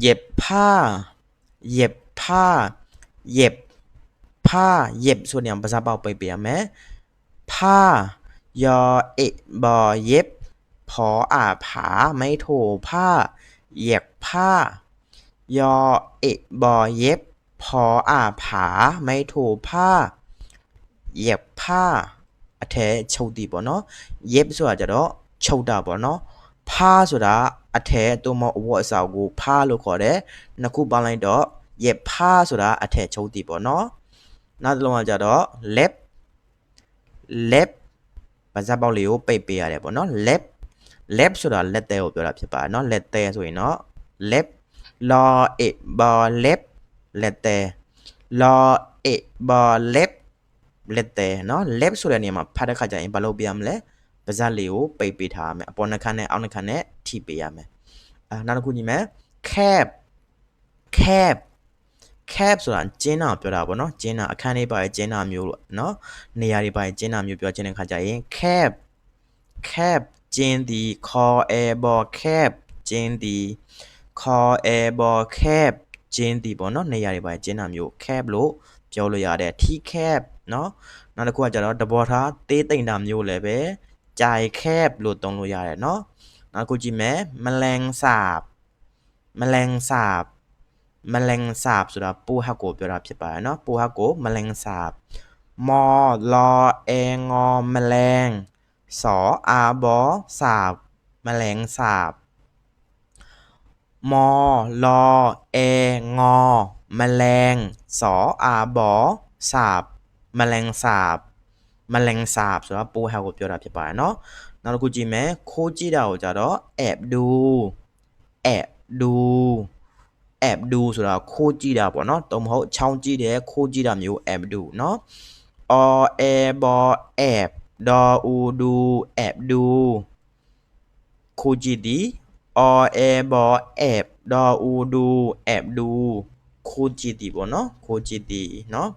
เย็บผ้า เย็บผ้า เย็บผ้า เย็บဆိုတဲ့ภาษาเป่าไปเปลี่ยนไหมผ้ายอเอะบอเย็บพออ่าผาไม่โถผ้า เย็บผ้ายอเอะบอเย็บพออ่าผาไม่โถผ้า เย็บผ้าအထဲချုပ်တီပေါ့နော်เย็บဆိုတာကြတော့ချုပ်တာပေါ့နော် ဖားဆိုတာအထက်သို့မဟုတ်အဝတ်အစားကိုဖားလို့ခေါ်တယ်နှစ်ခုပေါင်းလိုက်တော့ရဲ့ဖားဆိုတာအထက်ချုံးတီပေါ့နော်နောက်တစ်လုံးကကြတော့ lap lap ပါဇက်ပေါက်လေးကိုပိတ်ပေးရတယ်ပေါ့နော် lap lap ဆိုတာလက်သေးကိုပြောတာဖြစ်ပါတယ်နော်လက်သေးဆိုရင်တော့ lap la it ba lap လက်သေး la it ba lap လက်သေးနော် lap ဆိုတဲ့နေရာမှာဖတ်တဲ့ခါကျရင်ဘာလုပ်ပြရမလဲ ပါဇက်လေးကိုပိတ်ပေးထားရမယ်အပေါ်နှခမ်းနဲ့အောက်နှခမ်းနဲ့ထိပေးရမယ်အာနောက်တစ်ခုညီမယ် cap cap cap ဆိုတာကျင်းတာကိုပြောတာပေါ့နော်ကျင်းတာအခန်းလေးပါရဲ့ကျင်းတာမျိုးလို့နော်နေရာတွေပါရဲ့ကျင်းတာမျိုးပြောချင်တဲ့ခါကျရင် cap cap ကျင်းသည် call air ball cap ကျင်းသည် call air ball cap ကျင်းသည်ပေါ့နော်နေရာတွေပါရဲ့ကျင်းတာမျိုး cap လို့ပြောလို့ရတယ် t cap နော်နောက်တစ်ခုကကျတော့တဘောထားသေးတိမ်တာမျိုးလည်းပဲ ကြိုင် cap လို့သုံးလို့ရတယ်နော်နောက်တစ်ခုကြည့်မယ်แมลงสาบแมลงสาบ แมลงสาบဆိုတာပိုးဟက်ကိုပြောတာဖြစ်ပါတယ်เนาะပိုးဟက်ကိုแมลงสาบมอลอเองอแมลงสออาบอสาบ แมลงสาบมอลอเองอแมลงสออาบอสาบ แมลงสาบ แมลงสาบဆိုတာပိုးဟက်ကိုပြောတာဖြစ်ပါတယ်เนาะနောက်တစ်ခုကြည့်မယ်ခိုးကြည့်တာကိုကြတော့แอบดูแอบดู app ดูဆိုတာခိုးကြည့်တာပေါ့နော်တုံမဟုတ်ချောင်းကြည့်တယ်ခိုးကြည့်တာမျိုး app ดูเนาะ or able app ဒေါ်ဦးดู app ดูခိုးကြည့်သည် or able app ဒေါ်ဦးดู app ดูခိုးကြည့်သည်ပေါ့နော်ခိုးကြည့်သည်เนาะ